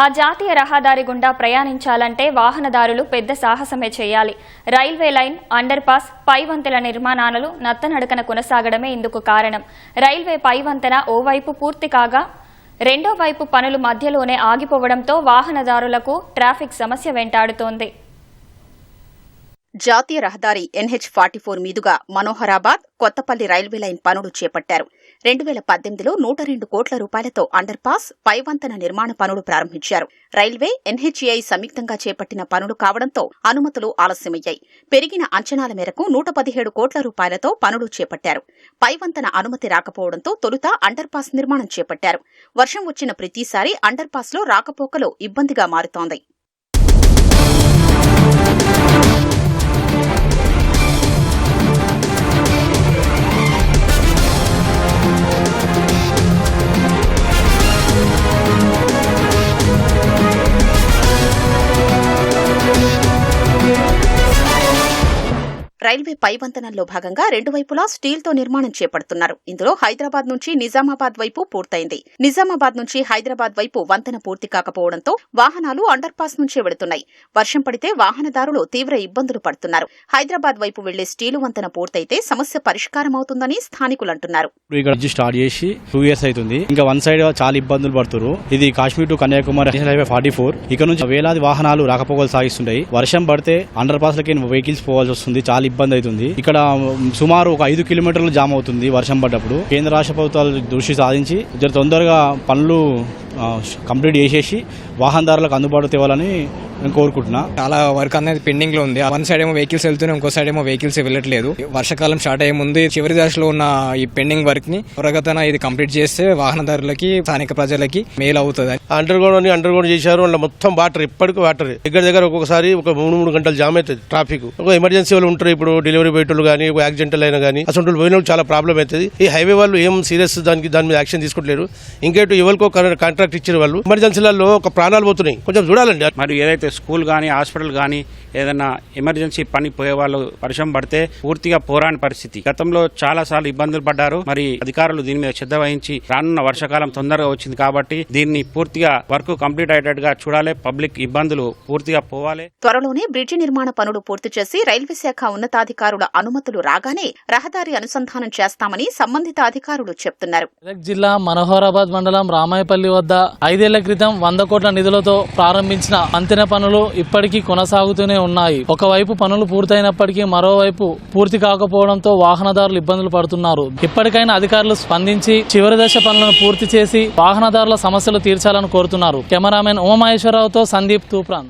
ఆ జాతీయ రహదారి గుండా ప్రయాణించాలంటే వాహనదారులు పెద్ద సాహసమే చేయాలి. రైల్వే లైన్ అండర్ పాస్ పైవంతెల నిర్మాణాలు నత్తనడకన కొనసాగడమే ఇందుకు కారణం. రైల్వే పైవంతెన ఓవైపు పూర్తి కాగా రెండో వైపు పనులు మధ్యలోనే ఆగిపోవడంతో వాహనదారులకు ట్రాఫిక్ సమస్య వెంటాడుతోంది. జాతీయ రహదారి ఎన్హెచ్ ఫార్టీ ఫోర్ మీదుగా మనోహరాబాద్ కొత్తపల్లి రైల్వే లైన్ పనులు చేపట్టారు. రెండు వేల పద్దెనిమిదిలో నూట రెండు కోట్ల రూపాయలతో అండర్ పాస్ పైవంతన నిర్మాణ పనులు ప్రారంభించారు. రైల్వే ఎన్హెచ్ఏఐ సంయుక్తంగా చేపట్టిన పనులు కావడంతో అనుమతులు ఆలస్యమయ్యాయి. పెరిగిన అంచనాల మేరకు నూట పదిహేడు కోట్ల రూపాయలతో పనులు చేపట్టారు. పైవంతన అనుమతి రాకపోవడంతో తొలుత అండర్ పాస్ నిర్మాణం చేపట్టారు. వర్షం వచ్చిన ప్రతిసారి అండర్ పాస్లో రాకపోకలు ఇబ్బందిగా మారుతోంది. రైల్వే పైవంతనంలో భాగంగా రెండు వైపులా స్టీల్తో నిర్మాణం చేపడుతున్నారు. ఇందులో హైదరాబాద్ నుంచి నిజామాబాద్ వైపు పూర్తయింది. నిజామాబాద్ నుంచి హైదరాబాద్ వైపు వంతెన పూర్తి కాకపోవడంతో వాహనాలు అండర్ పాస్ నుంచే వెళుతున్నాయి. వర్షం పడితే వాహనదారులు తీవ్ర ఇబ్బందులు పడుతున్నారు. హైదరాబాద్ వైపు వెళ్ళే స్టీలు వంతెన పూర్తయితే సమస్య పరిష్కారం అవుతుందని స్థానికులు అంటున్నారు. స్టార్ట్ చేసి టూ ఇయర్స్ అవుతుంది. ఇంకా వన్ సైడ్ చాలా ఇబ్బందులు పడుతున్నారు ఇది Kashmir to Kanyakumari national highway forty four. ఇక్కడ నుంచి వేలాది వాహనాలు రాకపోకలు సాగిస్తుంటాయి. వర్షం పడితే అండర్ పాస్ లకి వెహికల్స్ పోవాల్సి వస్తుంది. చాలా ఇబ్బంది అవుతుంది ఇక్కడ సుమారు ఒక ఐదు కిలోమీటర్లు జామ్ అవుతుంది వర్షం పడ్డప్పుడు. కేంద్ర రాష్ట్ర ప్రభుత్వాలు దృష్టి సాధించి జర తొందరగా పనులు కంప్లీట్ చేసేసి వాహనదారులకు అందుబాటు తేవాలని నేను కోరుకుంటున్నా. చాలా వర్క్ అనేది పెండింగ్లో ఉంది. వన్ సైడ్ ఏమో వెహికల్స్ వెళ్తున్నాయి ఇంకో సైడ్ ఏమో వెహికల్స్ వెళ్ళట్లేదు. వర్షాకాలం స్టార్ట్ అయ్యే ముందు చివరి దశలో ఉన్న ఈ పెండింగ్ వర్క్ని త్వరగతన ఇది కంప్లీట్ చేస్తే వాహనదారులకి స్థానిక ప్రజలకి మేలు అవుతుంది. అండర్ గ్రౌండ్ అని అండర్ గ్రౌండ్ చేశారు. అందులో మొత్తం వాటర్ ఎప్పటికీ వాటర్. దగ్గర దగ్గర ఒక్కొక్కసారి ఒక మూడు మూడు గంటలు జామ్ అవుతుంది ట్రాఫిక్. ఒక ఎమర్జెన్సీ వాళ్ళు ఉంటారు ఇప్పుడు డెలివరీ పోయేటోళ్ళు కానీ ఒక యాక్సిడెంటల్ అయినా కానీ అసలు పోయిన వాళ్ళు చాలా ప్రాబ్లం అవుతుంది. ఈ హైవే వాళ్ళు ఏం సీరియస్ దానికి దాని మీద యాక్షన్ తీసుకుంటలేరు. ఇంకేటు ఎవరికో కాంట్రాక్ట్ ఇచ్చిన వాళ్ళు ఎమర్జెన్సీలలో ఒక ప్రాణాలు పోతున్నాయి. కొంచెం చూడాలండి. మరి ఏదైతే స్కూల్ కానీ హాస్పిటల్ కానీ ఏదైనా ఎమర్జెన్సీ పని పోయే వాళ్ళు వర్షం పడితే పూర్తిగా పోరాని పరిస్థితి. గతంలో చాలా సార్లు ఇబ్బందులు పడ్డారు. మరి అధికారులు దీని మీద శ్రద్ధ వహించి రానున్న వర్షాకాలం తొందరగా వచ్చింది కాబట్టి దీన్ని పూర్తిగా వర్క్ కంప్లీట్ అయ్యేటట్టుగా చూడాలి. పబ్లిక్ ఇబ్బందులు పూర్తిగా పోవాలి. త్వరలోనే బ్రిడ్జి నిర్మాణ పనులు పూర్తి చేసి రైల్వే శాఖ ఉన్నతాధికారుల అనుమతులు రాగానే రహదారి అనుసంధానం చేస్తామని సంబంధిత అధికారులు చెప్తున్నారు. మెదక్ జిల్లా మనోహరాబాద్ మండలం రామాయపల్లి వద్ద ఐదేళ్ళ క్రితం వంద కోట్ల నిధులతో ప్రారంభించిన అంతెన పనులు ఇప్పటికీ కొనసాగుతూనే ఉన్నాయి. ఒకవైపు పనులు పూర్తయినప్పటికీ మరోవైపు పూర్తి కాకపోవడంతో వాహనదారులు ఇబ్బందులు పడుతున్నారు. ఇప్పటికైనా అధికారులు స్పందించి చివరి దశ పనులను పూర్తి చేసి వాహనదారుల సమస్యలు తీర్చాలని కోరుతున్నారు. కెమెరామెన్ ఉమామహేశ్వరరావుతో సందీప్ తూప్రాన్.